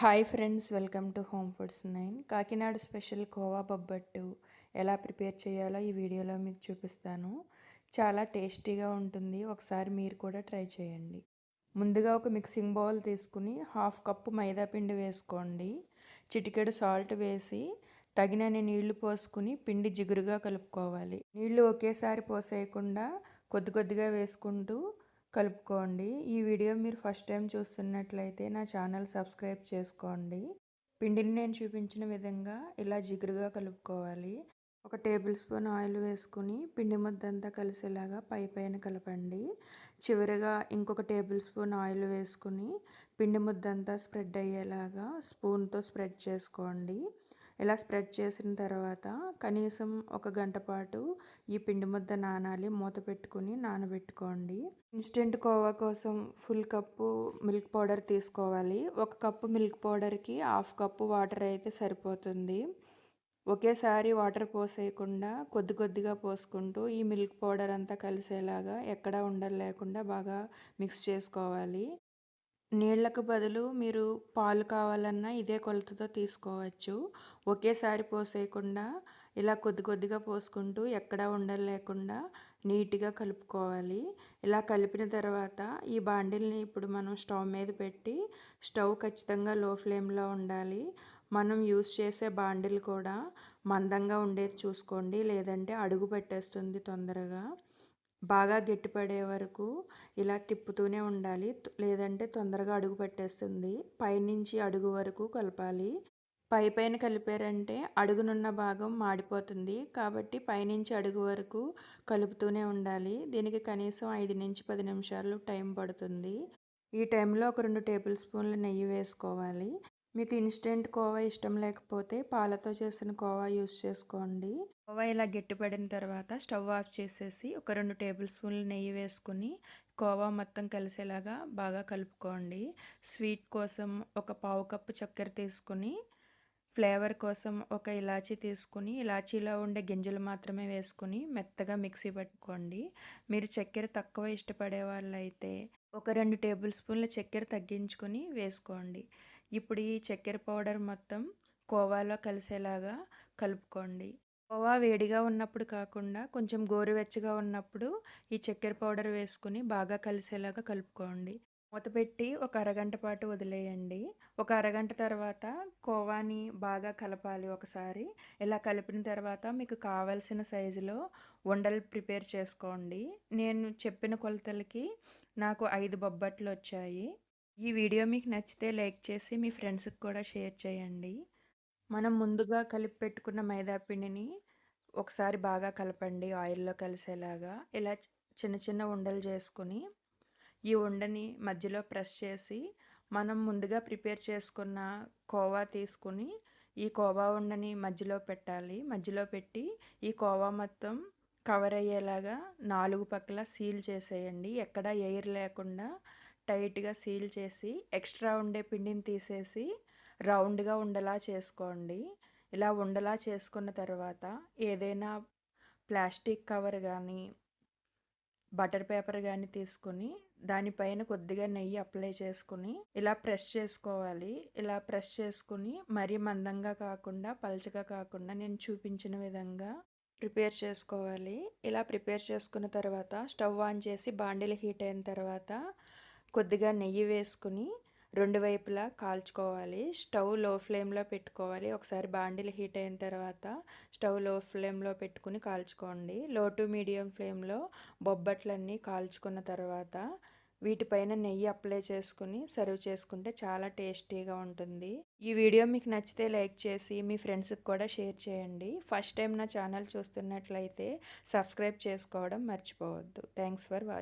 Hi friends welcome to home foods nine Kakinada special kova bobbattu ఎలా prepare చేయాలో ఈ వీడియోలో మీకు చూపిస్తాను. చాలా టేస్టీగా ఉంటుంది. ఒకసారి మీరు కూడా ట్రై చేయండి. ముందుగా ఒక మిక్సింగ్ బౌల్ తీసుకుని హాఫ్ కప్పు మైదా పిండి వేసుకోండి. చిటికెడు సాల్ట్ వేసి తగినన్ని నీళ్ళు పోసుకుని పిండి జిగురుగా కలుపుకోవాలి. నీళ్ళు ఒకేసారి పోసేయకుండా కొద్ది కొద్దిగా వేసుకుంటూ కలుపుకోండి. ఈ వీడియో మీరు ఫస్ట్ టైం చూస్తున్నట్లయితే నా ఛానల్ సబ్స్క్రైబ్ చేసుకోండి. పిండిని నేను చూపించిన విధంగా ఇలా జిగురుగా కలుపుకోవాలి. ఒక టేబుల్ స్పూన్ ఆయిల్ వేసుకుని పిండి ముద్దంతా కలిసేలాగా పై పైన కలపండి. చివరిగా ఇంకొక టేబుల్ స్పూన్ ఆయిల్ వేసుకుని పిండి ముద్దంతా స్ప్రెడ్ అయ్యేలాగా స్పూన్తో స్ప్రెడ్ చేసుకోండి. ఇలా స్ప్రెడ్ చేసిన తర్వాత కనీసం ఒక గంట పాటు ఈ పిండి ముద్ద నానాలి మూత పెట్టుకుని నానబెట్టుకోండి. ఇన్స్టెంట్ కోవా కోసం ఫుల్ కప్పు మిల్క్ పౌడర్ తీసుకోవాలి. ఒక కప్పు మిల్క్ పౌడర్కి హాఫ్ కప్పు వాటర్ అయితే సరిపోతుంది. ఒకేసారి వాటర్ పోసేయకుండా కొద్ది కొద్దిగా పోసుకుంటూ ఈ మిల్క్ పౌడర్ అంతా కలిసేలాగా ఎక్కడా ఉండలేకుండా బాగా మిక్స్ చేసుకోవాలి. నీళ్ళకు బదులు మీరు పాలు కావాలన్నా ఇదే కొలతతో తీసుకోవచ్చు. ఒకేసారి పోసేయకుండా ఇలా కొద్ది కొద్దిగా పోసుకుంటూ ఎక్కడా ఉండలు లేకుండా నీట్గా కలుపుకోవాలి. ఇలా కలిపిన తర్వాత ఈ బాండిల్ని ఇప్పుడు మనం స్టవ్ మీద పెట్టి స్టవ్ ఖచ్చితంగా లో ఫ్లేమ్లో ఉండాలి. మనం యూస్ చేసే బాండిల్ కూడా మందంగా ఉండేది చూసుకోండి. లేదంటే అడుగు పెట్టేస్తుంది తొందరగా. బాగా గట్టిపడే వరకు ఇలా తిప్పుతూనే ఉండాలి. లేదంటే తొందరగా అడుగు పట్టేస్తుంది. పైనుంచి అడుగు వరకు కలపాలి. పై పైన కలిపారంటే అడుగునున్న భాగం మాడిపోతుంది. కాబట్టి పైనుంచి అడుగు వరకు కలుపుతూనే ఉండాలి. దీనికి కనీసం ఐదు నుంచి పది నిమిషాలు టైం పడుతుంది. ఈ టైంలో ఒక రెండు టేబుల్ స్పూన్ల నెయ్యి వేసుకోవాలి. మీకు ఇన్స్టెంట్ కోవా ఇష్టం లేకపోతే పాలతో చేసిన కోవా యూస్ చేసుకోండి. కోవా ఇలా గట్టిపడిన తర్వాత స్టవ్ ఆఫ్ చేసేసి ఒక రెండు టేబుల్ స్పూన్లు నెయ్యి వేసుకుని కోవా మొత్తం కలిసేలాగా బాగా కలుపుకోండి. స్వీట్ కోసం ఒక పావు కప్పు చక్కెర తీసుకుని ఫ్లేవర్ కోసం ఒక ఇలాచీ తీసుకుని ఇలాచీలో ఉండే గింజలు మాత్రమే వేసుకుని మెత్తగా మిక్సీ పట్టుకోండి. మీరు చక్కెర తక్కువ ఇష్టపడే వాళ్ళైతే ఒక రెండు టేబుల్ స్పూన్ల చక్కెర తగ్గించుకొని వేసుకోండి. ఇప్పుడు ఈ చక్కెర పౌడర్ మొత్తం కోవాలో కలిసేలాగా కలుపుకోండి. కోవా వేడిగా ఉన్నప్పుడు కాకుండా కొంచెం గోరువెచ్చగా ఉన్నప్పుడు ఈ చక్కెర పౌడర్ వేసుకుని బాగా కలిసేలాగా కలుపుకోండి. మూత పెట్టి ఒక అరగంట పాటు వదిలేయండి. ఒక అరగంట తర్వాత కోవాని బాగా కలపాలి ఒకసారి. ఇలా కలిపిన తర్వాత మీకు కావలసిన సైజులో ఉండలు ప్రిపేర్ చేసుకోండి. నేను చెప్పిన కొలతలకి నాకు ఐదు బొబ్బట్లు వచ్చాయి. ఈ వీడియో మీకు నచ్చితే లైక్ చేసి మీ ఫ్రెండ్స్కి కూడా షేర్ చేయండి. మనం ముందుగా కలిపి పెట్టుకున్న మైదా పిండిని ఒకసారి బాగా కలపండి ఆయిల్లో కలిసేలాగా. ఇలా చిన్న చిన్న ఉండలు చేసుకుని ఈ ఉండని మధ్యలో ప్రెస్ చేసి మనం ముందుగా ప్రిపేర్ చేసుకున్న కోవా తీసుకుని ఈ కోవా ఉండని మధ్యలో పెట్టాలి. మధ్యలో పెట్టి ఈ కోవా మొత్తం కవర్ అయ్యేలాగా నాలుగు పక్కల సీల్ చేసేయండి. ఎక్కడ ఎయిర్ లేకుండా టైట్గా సీల్ చేసి ఎక్స్ట్రా ఉండే పిండిని తీసేసి రౌండ్గా ఉండలా చేసుకోండి. ఇలా ఉండలా చేసుకున్న తర్వాత ఏదైనా ప్లాస్టిక్ కవర్ కానీ బటర్ పేపర్ కానీ తీసుకుని దానిపైన కొద్దిగా నెయ్యి అప్లై చేసుకుని ఇలా ప్రెస్ చేసుకోవాలి. ఇలా ప్రెస్ చేసుకుని మరీ మందంగా కాకుండా పలచగా కాకుండా నేను చూపించిన విధంగా ప్రిపేర్ చేసుకోవాలి. ఇలా ప్రిపేర్ చేసుకున్న తర్వాత స్టవ్ ఆన్ చేసి బాండిల్ హీట్ అయిన తర్వాత కొద్దిగా నెయ్యి వేసుకుని రెండు వైపులా కాల్చుకోవాలి. స్టవ్లో ఫ్లేమ్లో పెట్టుకోవాలి. ఒకసారి బాండిల్ హీట్ అయిన తర్వాత స్టవ్లో ఫ్లేమ్లో పెట్టుకుని కాల్చుకోండి. లో టు మీడియం ఫ్లేమ్లో బొబ్బట్లన్నీ కాల్చుకున్న తర్వాత వీటిపైన నెయ్యి అప్లై చేసుకుని సర్వ్ చేసుకుంటే చాలా టేస్టీగా ఉంటుంది. ఈ వీడియో మీకు నచ్చితే లైక్ చేసి మీ ఫ్రెండ్స్కి కూడా షేర్ చేయండి. ఫస్ట్ టైం నా ఛానల్ చూస్తున్నట్లయితే సబ్స్క్రైబ్ చేసుకోవడం మర్చిపోవద్దు. Thanks for watching